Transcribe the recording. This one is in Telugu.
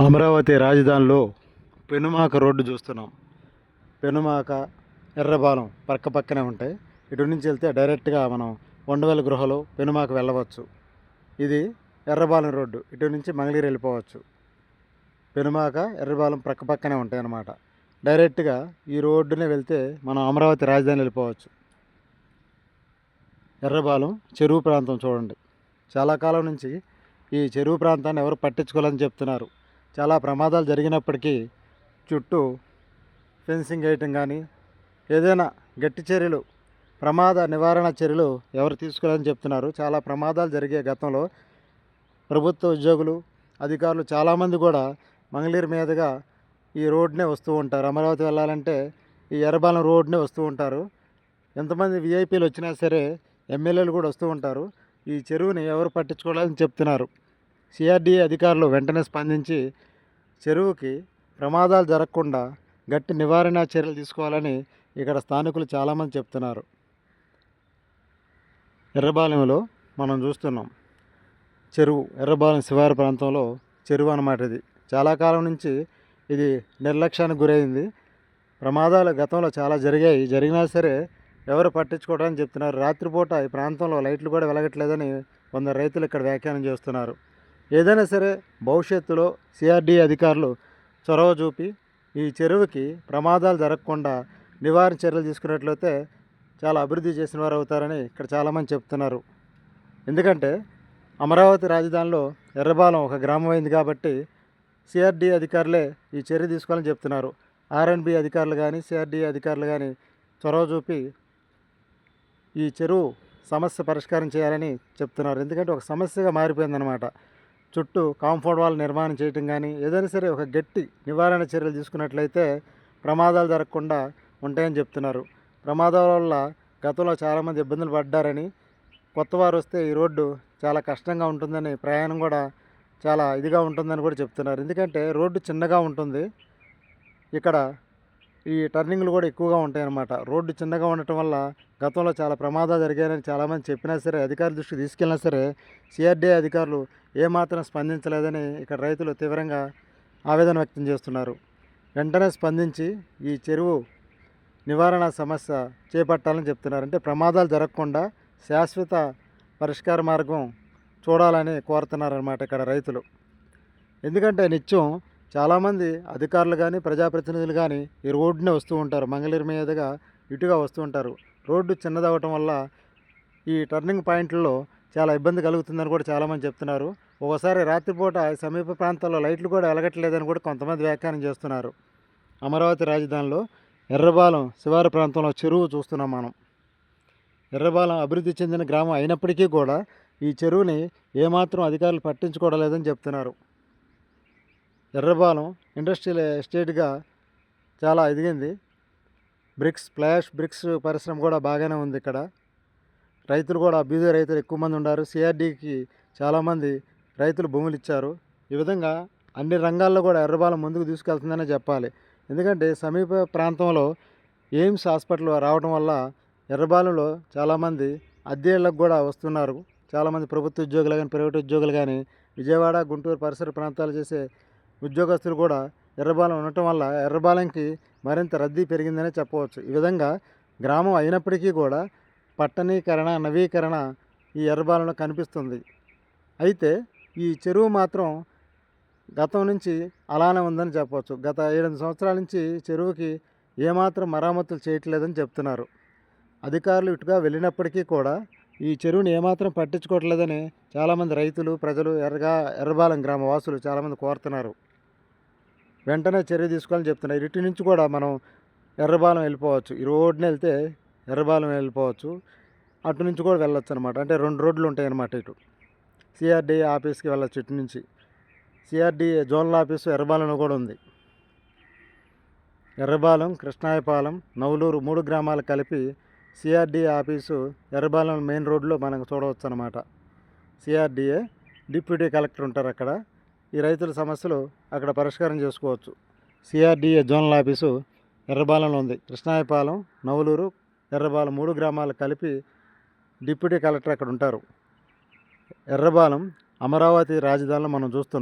అమరావతి రాజధానిలో పెనుమాక రోడ్డు చూస్తున్నాం. పెనుమాక ఎర్రబాలెం పక్క పక్కనే ఉంటాయి. ఇటు నుంచి వెళ్తే డైరెక్ట్గా మనం ఉండవల్లి గృహలో పెనుమాక వెళ్ళవచ్చు. ఇది ఎర్రబాలెం రోడ్డు. ఇటు నుంచి మంగళగిరి వెళ్ళిపోవచ్చు. పెనుమాక ఎర్రబాలెం పక్క పక్కనే ఉంటాయి అన్నమాట. డైరెక్ట్గా ఈ రోడ్డునే వెళ్తే మనం అమరావతి రాజధాని వెళ్ళిపోవచ్చు. ఎర్రబాలెం చెరువు ప్రాంతం చూడండి. చాలా కాలం నుంచి ఈ చెరువు ప్రాంతాన్ని ఎవరు పట్టించుకోవాలని చెప్తున్నారు. చాలా ప్రమాదాలు జరిగినప్పటికీ చుట్టూ ఫెన్సింగ్ వేయటం కానీ ఏదైనా గట్టి చర్యలు ప్రమాద నివారణ చర్యలు ఎవరు తీసుకోవాలని చెప్తున్నారు. చాలా ప్రమాదాలు జరిగే గతంలో ప్రభుత్వ ఉద్యోగులు అధికారులు చాలామంది కూడా మంగళీరు మీదుగా ఈ రోడ్నే వస్తూ ఉంటారు. అమరావతి వెళ్ళాలంటే ఈ ఎర్రబాలెం రోడ్నే వస్తూ ఉంటారు. ఎంతమంది విఐపీలు వచ్చినా సరే ఎమ్మెల్యేలు కూడా వస్తూ ఉంటారు. ఈ చెరువుని ఎవరు పట్టించుకోవాలని చెప్తున్నారు. సిఆర్డీఏ అధికారులు వెంటనే స్పందించి చెరువుకి ప్రమాదాలు జరగకుండా గట్టి నివారణ చర్యలు తీసుకోవాలని ఇక్కడ స్థానికులు చాలామంది చెప్తున్నారు. ఎర్రబాలెంలో మనం చూస్తున్నాం. చెరువు ఎర్రబాలెం శివారు ప్రాంతంలో చెరువు అన్నమాట ఇది. చాలా కాలం నుంచి ఇది నిర్లక్ష్యానికి గురైంది. ప్రమాదాలు గతంలో చాలా జరిగాయి. జరిగినా సరే ఎవరు పట్టించుకోవడానికి చెప్తున్నారు. రాత్రిపూట ఈ ప్రాంతంలో లైట్లు కూడా వెలగట్లేదని కొందరు రైతులు ఇక్కడ వ్యాఖ్యానం చేస్తున్నారు. ఏదైనా సరే భవిష్యత్తులో సిఆర్డీ అధికారులు చొరవ చూపి ఈ చెరువుకి ప్రమాదాలు జరగకుండా నివారణ చర్యలు తీసుకున్నట్లయితే చాలా అభివృద్ధి చేసిన వారు అవుతారని ఇక్కడ చాలామంది చెప్తున్నారు. ఎందుకంటే అమరావతి రాజధానిలో ఎర్రబాలెం ఒక గ్రామం అయింది కాబట్టి సిఆర్డీ అధికారులే ఈ చర్య తీసుకోవాలని చెప్తున్నారు. ఆర్ఎన్బి అధికారులు కానీ సిఆర్డీ అధికారులు కానీ చొరవ చూపి ఈ చెరువు సమస్య పరిష్కారం చేయాలని చెప్తున్నారు. ఎందుకంటే ఒక సమస్యగా మారిపోయిందనమాట చుట్టూ కాంపౌండ్ వాల్ నిర్మాణం చేయటం కానీ ఏదైనా సరే ఒక గట్టి నివారణ చర్యలు తీసుకున్నట్లయితే ప్రమాదాలు జరగకుండా ఉంటాయని చెప్తున్నారు. ప్రమాదాల వల్ల గతంలో చాలామంది ఇబ్బందులు పడ్డారని కొత్త వారు వస్తే ఈ రోడ్డు చాలా కష్టంగా ఉంటుందని ప్రయాణం కూడా చాలా ఇదిగా ఉంటుందని కూడా చెప్తున్నారు. ఎందుకంటే రోడ్డు చిన్నగా ఉంటుంది. ఇక్కడ ఈ టర్నింగ్లు కూడా ఎక్కువగా ఉంటాయన్నమాట. రోడ్డు చిన్నగా ఉండటం వల్ల గతంలో చాలా ప్రమాదాలు జరిగాయని చాలామంది చెప్పినా సరే అధికారుల దృష్టికి తీసుకెళ్ళినా సరే సిఆర్డీఏ అధికారులు ఏమాత్రం స్పందించలేదని ఇక్కడ రైతులు తీవ్రంగా ఆవేదన వ్యక్తం చేస్తున్నారు. వెంటనే స్పందించి ఈ చెరువు నివారణ సమస్య చేపట్టాలని చెప్తున్నారు. అంటే ప్రమాదాలు జరగకుండా శాశ్వత పరిష్కార మార్గం చూడాలని కోరుతున్నారన్నమాట ఇక్కడ రైతులు. ఎందుకంటే నిత్యం చాలామంది అధికారులు కానీ ప్రజాప్రతినిధులు కానీ ఈ రోడ్డునే వస్తూ ఉంటారు. మంగళగిరి మీదుగా ఇటుగా వస్తూ ఉంటారు. రోడ్డు చిన్నదవటం వల్ల ఈ టర్నింగ్ పాయింట్లలో చాలా ఇబ్బంది కలుగుతుందని కూడా చాలామంది చెప్తున్నారు. ఒకసారి రాత్రిపూట సమీప ప్రాంతాల్లో లైట్లు కూడా వెలగట్లేదని కూడా కొంతమంది వ్యాఖ్యానం చేస్తున్నారు. అమరావతి రాజధానిలో ఎర్రబాలెం శివారు ప్రాంతంలో చెరువు చూస్తున్నాం మనం. ఎర్రబాలెం అభివృద్ధి చెందిన గ్రామం అయినప్పటికీ కూడా ఈ చెరువుని ఏమాత్రం అధికారులు పట్టించుకోవడం లేదని చెప్తున్నారు. ఎర్రబాలం ఇండస్ట్రియల్ ఎస్టేట్గా చాలా ఎదిగింది. బ్రిక్స్ ఫ్లాష్ బ్రిక్స్ పరిశ్రమ కూడా బాగానే ఉంది ఇక్కడ. రైతులు కూడా బీద రైతులు ఎక్కువ మంది ఉన్నారు. సిఆర్డీకి చాలామంది రైతులు భూములు ఇచ్చారు. ఈ విధంగా అన్ని రంగాల్లో కూడా ఎర్రబాలం ముందుకు తీసుకెళ్తుందనే చెప్పాలి. ఎందుకంటే సమీప ప్రాంతంలో ఎయిమ్స్ హాస్పిటల్ రావడం వల్ల ఎర్రబాలెంలో చాలామంది అద్దెలకు కూడా వస్తున్నారు. చాలామంది ప్రభుత్వ ఉద్యోగులు కానీ ప్రైవేట్ ఉద్యోగులు కానీ విజయవాడ గుంటూరు పరిసర ప్రాంతాలు చేసే ఉద్యోగస్తులు కూడా ఎర్రబాలెం ఉండటం వల్ల ఎర్రబాలెంకి మరింత రద్దీ పెరిగిందనే చెప్పవచ్చు. ఈ విధంగా గ్రామం అయినప్పటికీ కూడా పట్టణీకరణ నవీకరణ ఈ ఎర్రబాలెంలో కనిపిస్తుంది. అయితే ఈ చెరువు మాత్రం గతం నుంచి అలానే ఉందని చెప్పవచ్చు. గత ఏడెనిమిది సంవత్సరాల నుంచి చెరువుకి ఏమాత్రం మరామతులు చేయట్లేదని చెప్తున్నారు. అధికారులు ఇటుగా వెళ్ళినప్పటికీ కూడా ఈ చెరువుని ఏమాత్రం పట్టించుకోవట్లేదని చాలామంది రైతులు ప్రజలు ఎర్రగా ఎర్రబాలెం గ్రామ వాసులు చాలామంది కోరుతున్నారు. వెంటనే చర్య తీసుకోవాలని చెప్తున్నారు ఇటు నుంచి కూడా మనం ఎర్రబాలెం వెళ్ళిపోవచ్చు. ఈ రోడ్ని వెళ్తే ఎర్రబాలెం వెళ్ళిపోవచ్చు. అటు నుంచి కూడా వెళ్ళొచ్చు అనమాట అంటే రెండు రోడ్లు ఉంటాయి అన్నమాట ఇటు. సిఆర్డీఏ ఆఫీస్కి వెళ్ళొచ్చు ఇటు నుంచి. సిఆర్డీఏ జోనల్ ఆఫీసు ఎర్రబాలెంలో కూడా ఉంది. ఎర్రబాలెం కృష్ణాయపాలెం నవలూరు మూడు గ్రామాలు కలిపి సిఆర్డీఏ ఆఫీసు ఎర్రబాలెం మెయిన్ రోడ్లో మనకు చూడవచ్చు అనమాట సిఆర్డీఏ డిప్యూటీ కలెక్టర్ ఉంటారు అక్కడ. ఈ రైతుల సమస్యలు అక్కడ పరిష్కారం చేసుకోవచ్చు. సిఆర్డీఏ జోనల్ ఆఫీసు ఎర్రబాలెంలో ఉంది. కృష్ణాయపాలెం నవలూరు ఎర్రబాలెం మూడు గ్రామాలు కలిపి డిప్యూటీ కలెక్టర్ అక్కడ ఉంటారు. ఎర్రబాలెం అమరావతి రాజధానిలో మనం చూస్తున్నాం.